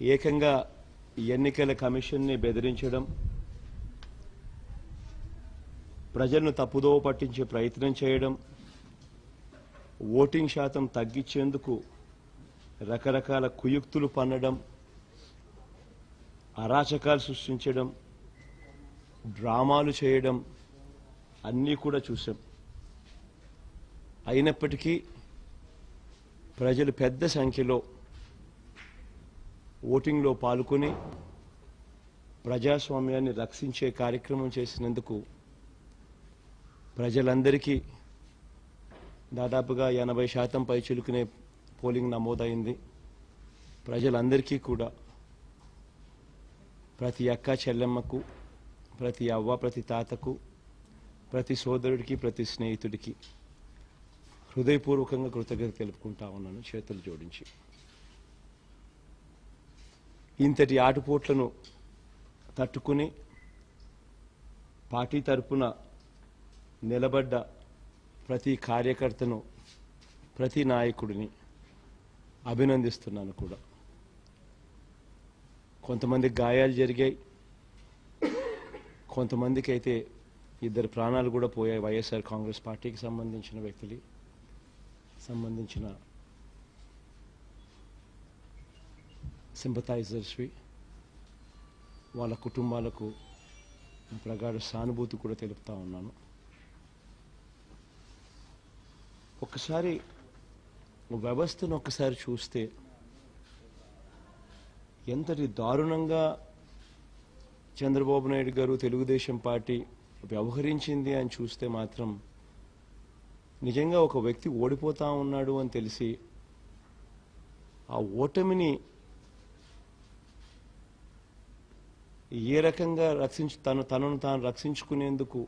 ఏకంగా ఎన్నికల కమిషన్ని బెదిరించడం ప్రజలను తప్పుదోవ పట్టించే ప్రయత్నం చేయడం ఓటింగ్ శాతం తగ్గించేందుకు రకరకాల కుయుక్తులు పన్నడం అరాచకాలు సృష్టించడం డ్రామాలు చేయడం అన్నీ కూడా చూసాం అయినప్పటికీ ప్రజలు పెద్ద సంఖ్యలో ఓటింగ్లో పాల్గొని ప్రజాస్వామ్యాన్ని రక్షించే కార్యక్రమం చేసినందుకు ప్రజలందరికీ దాదాపుగా ఎనభై శాతం పై చిలుకునే పోలింగ్ నమోదైంది. ప్రజలందరికీ కూడా ప్రతి అక్క చెల్లెమ్మకు ప్రతి అవ్వ ప్రతి తాతకు ప్రతి సోదరుడికి ప్రతి స్నేహితుడికి హృదయపూర్వకంగా కృతజ్ఞత తెలుపుకుంటా ఉన్నాను. చేతులు జోడించి. ఇంతటి ఆటుపోట్లను తట్టుకుని పార్టీ తరపున నిలబడ్డ ప్రతి కార్యకర్తను ప్రతి నాయకుడిని అభినందిస్తున్నాను కూడా. కొంతమంది గాయాలు జరిగాయి. కొంతమందికి అయితే ఇద్దరు ప్రాణాలు కూడా పోయాయి. వైఎస్ఆర్ కాంగ్రెస్ పార్టీకి సంబంధించిన వ్యక్తులు సంబంధించిన సింపథైజర్స్వి వాళ్ళ కుటుంబాలకు ప్రగాఢ సానుభూతి కూడా తెలుపుతా ఉన్నాను. ఒకసారి వ్యవస్థను ఒకసారి చూస్తే ఎంతటి దారుణంగా చంద్రబాబు నాయుడు గారు తెలుగుదేశం పార్టీ వ్యవహరించింది అని చూస్తే మాత్రం నిజంగా ఒక వ్యక్తి ఓడిపోతా ఉన్నాడు అని తెలిసి ఆ ఓటమిని ఏ రకంగా రక్షించు తను తనను తాను రక్షించుకునేందుకు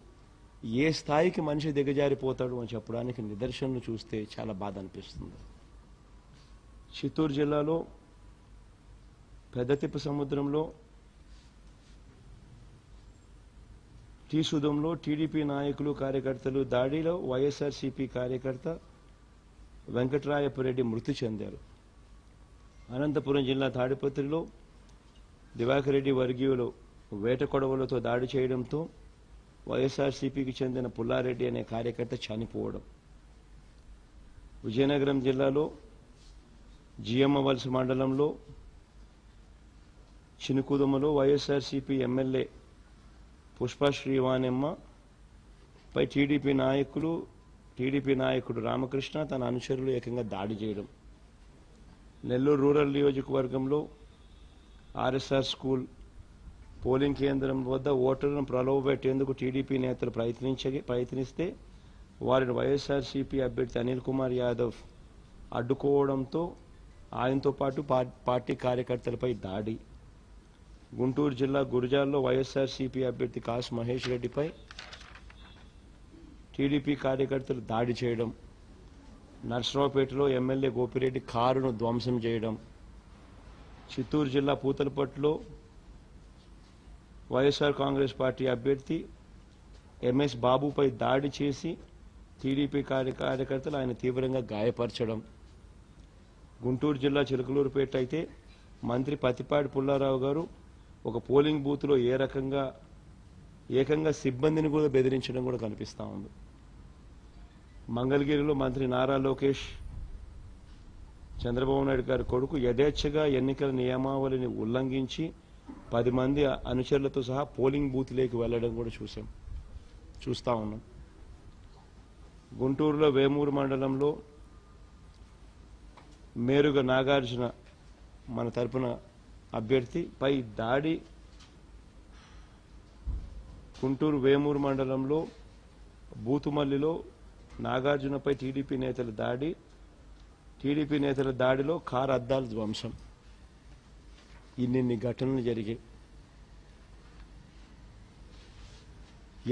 ఏ స్థాయికి మనిషి దిగజారిపోతాడు అని చెప్పడానికి నిదర్శనలు చూస్తే చాలా బాధ అనిపిస్తుంది. చిత్తూరు జిల్లాలో పెద్దతిప్ప సముద్రంలో టీసుదంలో టీడీపీ నాయకులు కార్యకర్తలు దాడిలో వైఎస్ఆర్సీపీ కార్యకర్త వెంకట్రాయపురెడ్డి మృతి చెందారు. అనంతపురం జిల్లా తాడిపత్రిలో దివాకర్ రెడ్డి వర్గీయులు వేట కొడవలతో దాడి చేయడంతో వైఎస్ఆర్సీపీకి చెందిన పుల్లారెడ్డి అనే కార్యకర్త చనిపోవడం. విజయనగరం జిల్లాలో జియమ్మ వలస మండలంలో చినుకుదమలో వైఎస్ఆర్సీపీ ఎమ్మెల్యే పుష్ప శ్రీవాణెమ్మ పై టీడీపీ నాయకులు టీడీపీ నాయకుడు రామకృష్ణ తన అనుచరులు ఏకంగా దాడి చేయడం. నెల్లూరు రూరల్ నియోజకవర్గంలో ఆర్ఎస్ఆర్ స్కూల్ పోలింగ్ కేంద్రం వద్ద ఓటర్లను ప్రలోభపెట్టేందుకు టీడీపీ నేతలు ప్రయత్నించ ప్రయత్నిస్తే వారిని వైఎస్ఆర్సీపీ అభ్యర్థి అనిల్ కుమార్ యాదవ్ అడ్డుకోవడంతో ఆయనతో పాటు పార్టీ కార్యకర్తలపై దాడి. గుంటూరు జిల్లా గురజాల్లో వైఎస్ఆర్సీపీ అభ్యర్థి కాస్ మహేష్ రెడ్డిపై టీడీపీ కార్యకర్తలు దాడి చేయడం. నర్సరావుపేటలో ఎమ్మెల్యే గోపిరెడ్డి కారును ధ్వంసం చేయడం. చిత్తూరు జిల్లా పూతలపట్టులో వైఎస్ఆర్ కాంగ్రెస్ పార్టీ అభ్యర్థి ఎంఎస్ బాబుపై దాడి చేసి టీడీపీ కార్య కార్యకర్తలు ఆయన తీవ్రంగా గాయపరచడం. గుంటూరు జిల్లా చిలకలూరుపేట అయితే మంత్రి పతిపాటి పుల్లారావు గారు ఒక పోలింగ్ బూత్లో ఏ రకంగా ఏకంగా సిబ్బందిని కూడా బెదిరించడం కూడా కనిపిస్తూ ఉంది. మంగళగిరిలో మంత్రి నారా లోకేష్ చంద్రబాబు నాయుడు గారి కొడుకు యథేచ్ఛగా ఎన్నికల నియమావళిని ఉల్లంఘించి పది మంది అనుచరులతో సహా పోలింగ్ బూత్లోకి వెళ్ళడం కూడా చూసాం చూస్తా ఉన్నాం. గుంటూరులో వేమూరు మండలంలో మేరుగ నాగార్జున మన తరపున అభ్యర్థి. పై దాడి గుంటూరు వేమూరు మండలంలో బూతుమల్లిలో నాగార్జునపై టీడీపీ నేతల దాడి. టీడీపీ నేతల దాడిలో కారు అద్దాల ధ్వంసం. ఇన్నిన్ని ఘటనలు జరిగాయి.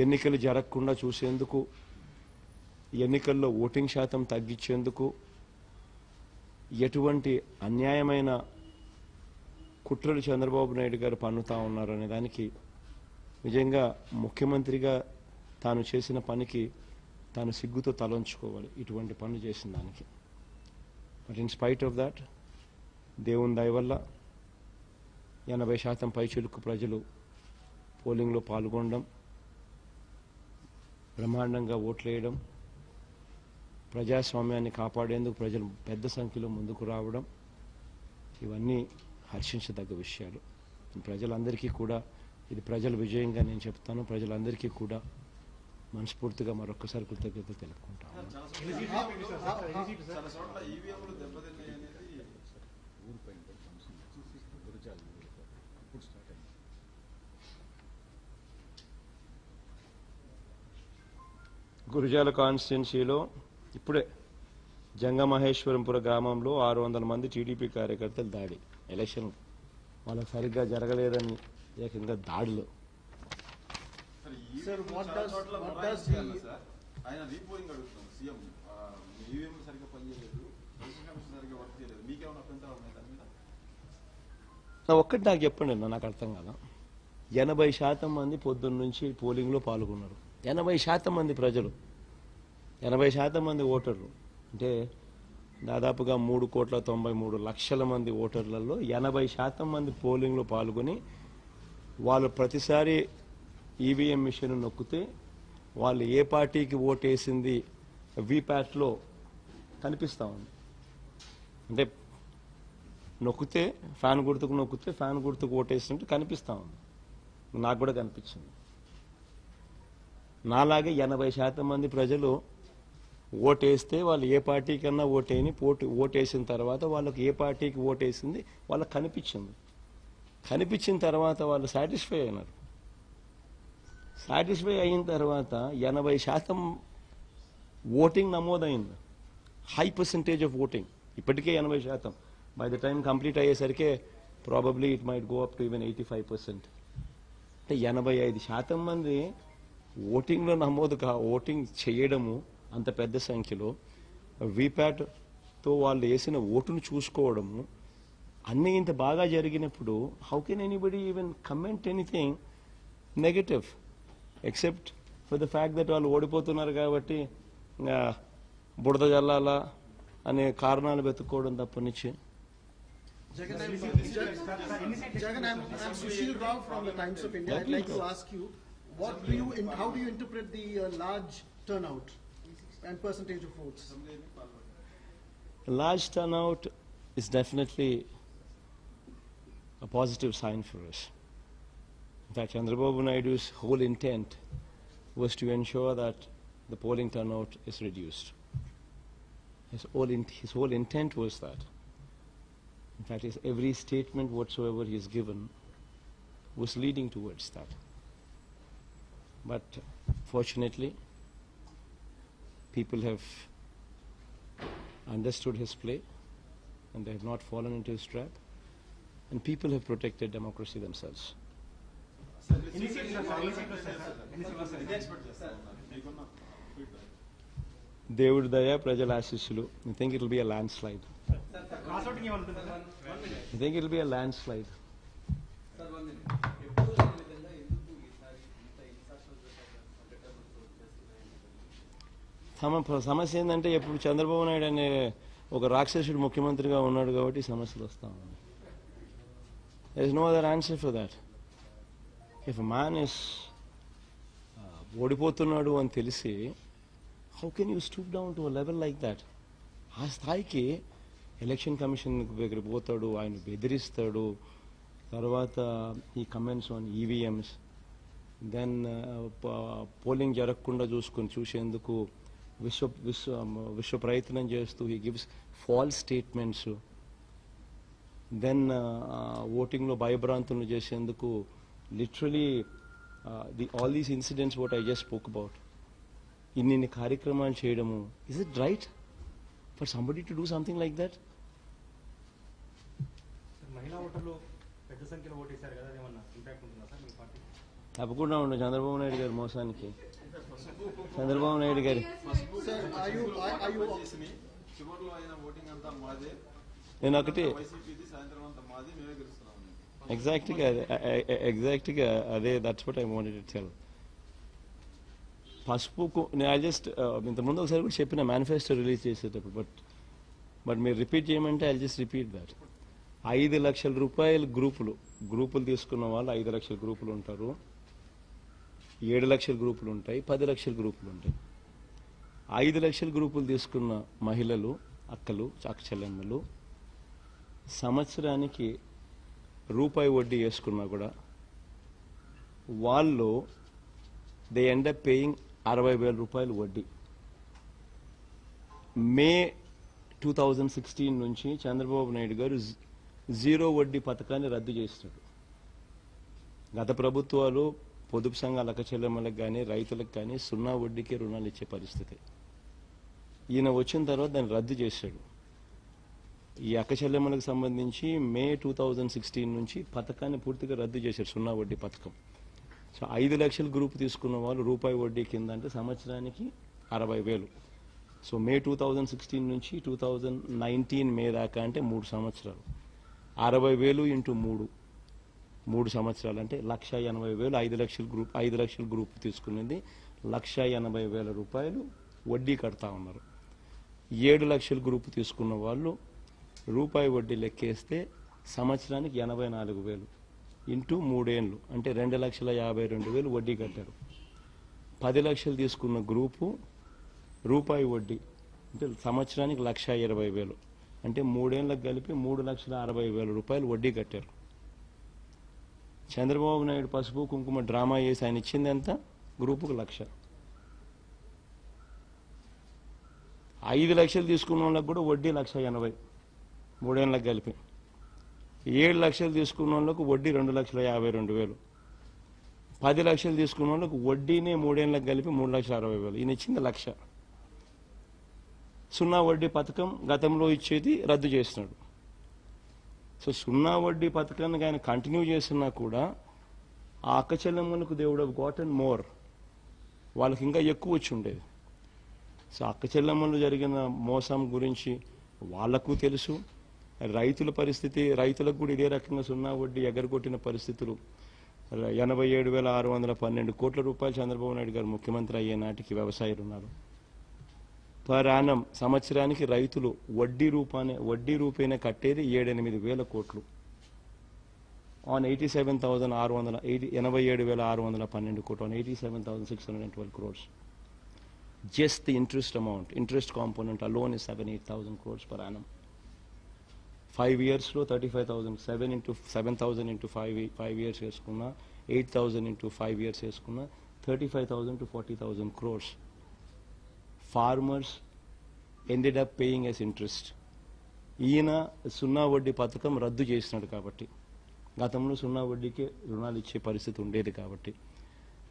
ఎన్నికలు జరగకుండా చూసేందుకు ఎన్నికల్లో ఓటింగ్ శాతం తగ్గించేందుకు ఎటువంటి అన్యాయమైన కుట్రలు చంద్రబాబు నాయుడు గారు పన్నుతా ఉన్నారు అనే దానికి నిజంగా ముఖ్యమంత్రిగా తాను చేసిన పనికి తాను సిగ్గుతో తలంచుకోవాలి ఇటువంటి పనులు చేసిన దానికి. But in spite of that దేవుని దయ వల్ల ఎనభై శాతం పైచులుకు ప్రజలు పోలింగ్లో పాల్గొనడం బ్రహ్మాండంగా ఓట్లేయడం ప్రజాస్వామ్యాన్ని కాపాడేందుకు ప్రజలు పెద్ద సంఖ్యలో ముందుకు రావడం ఇవన్నీ హర్షించదగ్గ విషయాలు. ప్రజలందరికీ కూడా ఇది ప్రజల విజయంగా నేను చెప్తాను ప్రజలందరికీ కూడా మనస్ఫూర్తిగా మరొకసారి కృతజ్ఞత తెలుపుకుంటాం గురుజాల కాన్స్టిట్యున్సీలో ఇప్పుడే జంగమహేశ్వరంపుర గ్రామంలో ఆరు వందల మంది టీడీపీ కార్యకర్తలు దాడి. ఎలక్షన్ వాళ్ళకి సరిగ్గా జరగలేదని ఏకంగా దాడిలో మొరాయిస్ does చేయాలి the- సార్. ఆయన రీపోలింగ్ అడుగుతున్నాం సీఎం. ఈవీఎంలు సరిగ్గా పనిచేయలేదు. సరిగ్గా వర్క్ చేయలేదు. మీకేమైనా అభ్యంతరాలు ఉన్నాయి దాని మీద? నా ఒక్కటి నాకు చెప్పండి అన్న నాకు అర్థం కాదా? ఎనభై శాతం మంది పొద్దున్న నుంచి పోలింగ్లో పాల్గొన్నారు. ఎనభై శాతం మంది ప్రజలు. ఎనభై శాతం మంది ఓటర్లు. అంటే దాదాపుగా మూడు కోట్ల తొంభై మూడు లక్షల మంది ఓటర్లలో ఎనభై శాతం మంది పోలింగ్లో పాల్గొని వాళ్ళు ప్రతిసారి ఈవీఎం మిషన్ నొక్కితే వాళ్ళు ఏ పార్టీకి ఓటేసింది వీప్యాట్లో కనిపిస్తూ ఉంది. అంటే నొక్కితే ఫ్యాన్ గుర్తుకు నొక్కితే ఫ్యాన్ గుర్తుకు ఓటేసినట్టు కనిపిస్తా ఉంది. నాకు కూడా కనిపించింది. నాలాగే ఎనభై శాతం మంది ప్రజలు ఓటేస్తే వాళ్ళు ఏ పార్టీకన్నా ఓటేని పోటు ఓటేసిన తర్వాత వాళ్ళకి ఏ పార్టీకి ఓటేసింది వాళ్ళకి కనిపించింది. కనిపించిన తర్వాత వాళ్ళు సాటిస్ఫై అయినారు. సాటిస్ఫై అయిన తర్వాత ఎనభై శాతం ఓటింగ్ నమోదైంది. హై పర్సంటేజ్ ఆఫ్ ఓటింగ్ ఇప్పటికే ఎనభై శాతం. By the time complete అయ్యేసరికే probably it might go up to even eighty five percent అంటే ఎనభై ఐదు శాతం మంది ఓటింగ్లో నమోదు కా ఓటింగ్ చేయడము అంత పెద్ద సంఖ్యలో వీప్యాట్తో వాళ్ళు వేసిన ఓటును చూసుకోవడము అన్నీ ఇంత బాగా జరిగినప్పుడు how can anybody even comment anything negative Except for the fact that వాళ్ళు ఓడిపోతున్నారు కాబట్టి ఇంకా బుడద జల్లాలా అనే కారణాలు వెతుక్కోవడం తప్పనిచ్చి Jagan, I'm, Jagan, I'm, I'm Sushil Rao from the Times of India. I'd like to ask you, what do you, in, how do you interpret the uh, large turnout and percentage of votes? A large turnout is definitely a positive sign for us. Fact, Chandrababu Naidu's whole intent was to ensure that the polling turnout is reduced. His whole, his whole intent was that. In fact, his every statement whatsoever he has given was leading towards that. But fortunately, people have understood his play and they have not fallen into his trap. And people have protected democracy themselves. దేవుడి దయ ప్రజల ఆశీస్సులు. I think it be a landslide I think it be a landslide తమ సమస్య ఏంటంటే ఎప్పుడు చంద్రబాబు నాయుడు అనే ఒక రాక్షసుడు ముఖ్యమంత్రిగా ఉన్నాడు కాబట్టి సమస్యలు వస్తా ఉన్నాయి. There is no other answer for that if man is ఓడిపోతున్నాడు అని తెలిసి how can you stoop down to level like that ఆ స్థాయికి ఎలక్షన్ కమిషన్ దగ్గర పోతాడు ఆయన బెదిరిస్తాడు తర్వాత ఈ comments on EVMs then polling జరగకుండా చూసుకొని చూసేందుకు విశ్వ విశ్వ విశ్వ ప్రయత్నం చేస్తూ he gives false statements then ఓటింగ్లో భయభ్రాంతులు చేసేందుకు literally the all these incidents what I just spoke about ఇన్ని కార్యక్రమాలు చేయడము. Is it right for somebody to do something like that తప్పకుండా ఉండు చంద్రబాబు నాయుడు గారి మోసానికి. చంద్రబాబు నాయుడు గారి. నేను ఒకటి ఎగ్జాక్ట్గా ఎగ్జాక్ట్గా అదే that's what I wanted to tell పసుపు నేను ఐ జస్ట్ uh, ఇంతకుముందు ఒకసారి కూడా చెప్పిన మేనిఫెస్టో రిలీజ్ చేసేటప్పుడు బట్ బట్ మీరు రిపీట్ చేయమంటే ఐ జస్ట్ రిపీట్ దట్ ఐదు లక్షల రూపాయల గ్రూపులు గ్రూపులు తీసుకున్న వాళ్ళు ఐదు లక్షల గ్రూపులు ఉంటారు. ఏడు లక్షల గ్రూపులు ఉంటాయి పది లక్షల గ్రూపులు ఉంటాయి. ఐదు లక్షల గ్రూపులు తీసుకున్న మహిళలు అక్కలు చాకచెల్లెమ్మలు సంవత్సరానికి రూపాయి వడ్డీ వేసుకున్నా కూడా వాళ్ళు దే ఎండ్ అప్ పేయింగ్ అరవై వేల రూపాయలు వడ్డీ. మే టూ థౌజండ్ సిక్స్టీన్ నుంచి చంద్రబాబు నాయుడు గారు జీ- జీరో వడ్డీ పథకాన్ని రద్దు చేసినాడు గత ప్రభుత్వాలు పొదుపు సంఘాల అక్కచెల్లెమ్మలకు కానీ రైతులకు కానీ సున్నా వడ్డీకే రుణాలు ఇచ్చే పరిస్థితి. ఈయన వచ్చిన తర్వాత దాన్ని రద్దు చేశాడు. ఈ అక్కచెల్లెమ్మలకు సంబంధించి మే టూ థౌజండ్ సిక్స్టీన్ నుంచి పథకాన్ని పూర్తిగా రద్దు చేశారు సున్నా వడ్డీ పథకం. సో ఐదు లక్షల గ్రూప్ తీసుకున్న వాళ్ళు రూపాయి వడ్డీ కింద అంటే సంవత్సరానికి అరవై వేలు. So May two thousand sixteen నుంచి టూ థౌజండ్ నైన్టీన్ మే దాకా అంటే మూడు సంవత్సరాలు. అరవై వేలు ఇంటూ మూడు. మూడు సంవత్సరాలు అంటే లక్ష ఎనభై వేలు ఐదు లక్షల గ్రూప్ ఐదు లక్షల గ్రూప్ తీసుకునేది లక్ష ఎనభై వేల రూపాయలు వడ్డీ కడతా ఉన్నారు. ఏడు లక్షల గ్రూప్ తీసుకున్న వాళ్ళు రూపాయి వడ్డీ లెక్కేస్తే సంవత్సరానికి ఎనభై నాలుగు వేలు ఇంటూ మూడేళ్ళు అంటే రెండు లక్షల యాభై రెండు వేలు వడ్డీ కట్టారు. పది లక్షలు తీసుకున్న గ్రూపు రూపాయి వడ్డీ అంటే సంవత్సరానికి లక్ష ఇరవై వేలు అంటే మూడేళ్ళకి కలిపి మూడు లక్షల అరవై వేల రూపాయలు వడ్డీ కట్టారు. చంద్రబాబు నాయుడు పసుపు కుంకుమ డ్రామా చేసి ఆయన ఇచ్చింది ఎంత? గ్రూపుకు లక్ష. ఐదు లక్షలు తీసుకున్న వాళ్ళకి కూడా వడ్డీ లక్ష ఎనభై. మూడేళ్ళకి కలిపి. ఏడు లక్షలు తీసుకున్న వాళ్ళకు వడ్డీ రెండు లక్షల యాభై రెండు వేలు. పది లక్షలు తీసుకున్న వాళ్ళకు వడ్డీనే మూడేళ్ళకి కలిపి మూడు లక్షల అరవై వేలు. ఈయన ఇచ్చింది లక్ష. సున్నా వడ్డీ పథకం గతంలో ఇచ్చేది రద్దు చేస్తున్నాడు. సో సున్నా వడ్డీ పథకాన్ని ఆయన కంటిన్యూ చేస్తున్నా కూడా ఆ అక్క చెల్లెమ్మలకు దేవుడు గాట్ అండ్ మోర్. వాళ్ళకి ఇంకా ఎక్కువ వచ్చి ఉండేది. సో అక్క చెల్లెమ్మలు జరిగిన మోసం గురించి వాళ్ళకు తెలుసు. రైతుల పరిస్థితి రైతులకు కూడా ఇదే రకంగా సున్నా వడ్డీ ఎగరగొట్టిన పరిస్థితులు. ఎనభై ఏడు వేల ఆరు వందల పన్నెండు కోట్ల రూపాయలు చంద్రబాబు నాయుడు గారు ముఖ్యమంత్రి అయ్యే నాటికి వ్యవసాయులు ఉన్నారు. పర్ యానం సంవత్సరానికి రైతులు వడ్డీ రూపానే వడ్డీ రూపేనే కట్టేది ఏడెనిమిది వేల కోట్లు. ఆన్ ఎయిటీ సెవెన్ థౌసండ్ ఆరు వందల ఎయిటీ ఎనభై ఏడు వేల ఆరు వందల పన్నెండు కోట్లు on eighty seven thousand six hundred and twelve crores just the interest amount interest component loan is seven eight thousand crores per annum five ఇయర్స్లో thirty five thousand seven into seven thousand into five five years వేసుకున్నా eight thousand into five years వేసుకున్నా thirty five thousand to forty thousand crores farmers ended up paying as interest ఈయన సున్నా వడ్డీ పథకం రద్దు చేసినాడు కాబట్టి. గతంలో సున్నా వడ్డీకి రుణాలు ఇచ్చే పరిస్థితి ఉండేది కాబట్టి.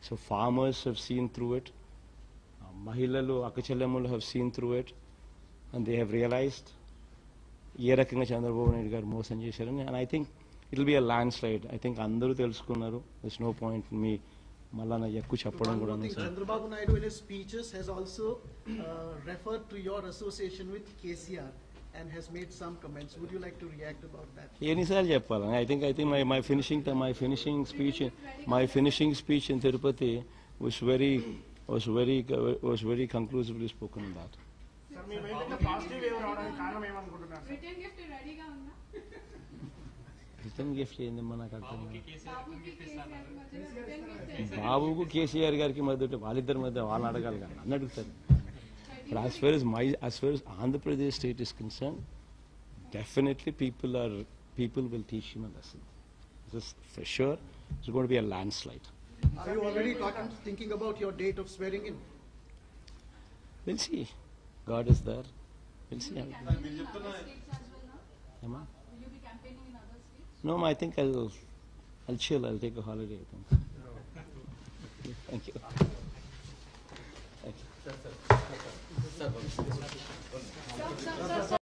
So farmers have seen through it మహిళలు అక్కచెల్లెమ్మలు have seen through it and they have realised ఏ రకంగా చంద్రబాబు నాయుడు గారు మోసం చేశారని and I think it will be a landslide I think అందరూ తెలుసుకున్నారు దిస్ నో పాయింట్ మీ మళ్ళా నా ఎక్కువ చెప్పడం One కూడా more thing, అనవసరం. Chandrababu Naidu in his speeches has also uh, referred to your association with KCR and has made some comments. Would you like to react about that? ఎన్నిసార్లు చెప్పాలి I think I think my my finishing my finishing speech my finishing speech in Tirupati was very was very was very conclusively spoken in that sir me mind positive wave రావడానికి కారణం ఏమనుకుంటున్నారు sir return gift రెడీగా ఉందా return gift ఏందమ్మా నాకు అర్థం కాదు. బాబుకి కేసీఆర్ మధ్యలో రిటర్న్ గిఫ్ట్ చేశారు. బాబుకు కేసీఆర్ గారికి మధ్య ఉంటే వాళ్ళిద్దరి మధ్య వాళ్ళని అడగాలి కానీ నన్ను అడుగుతారు But as far as my, as far as Andhra Pradesh state is concerned, definitely people are, people will teach him a lesson. This is for sure, it's going to be a landslide. Are you already talking, thinking about your date of swearing in? We'll see. God is there. We'll see. how it goes. Campaigning in other states as well now? Emma? Will you be campaigning in other states? No, I think I'll, I'll chill. I'll take a holiday. I think. Thank you. Thank you. Sir, sir, sir.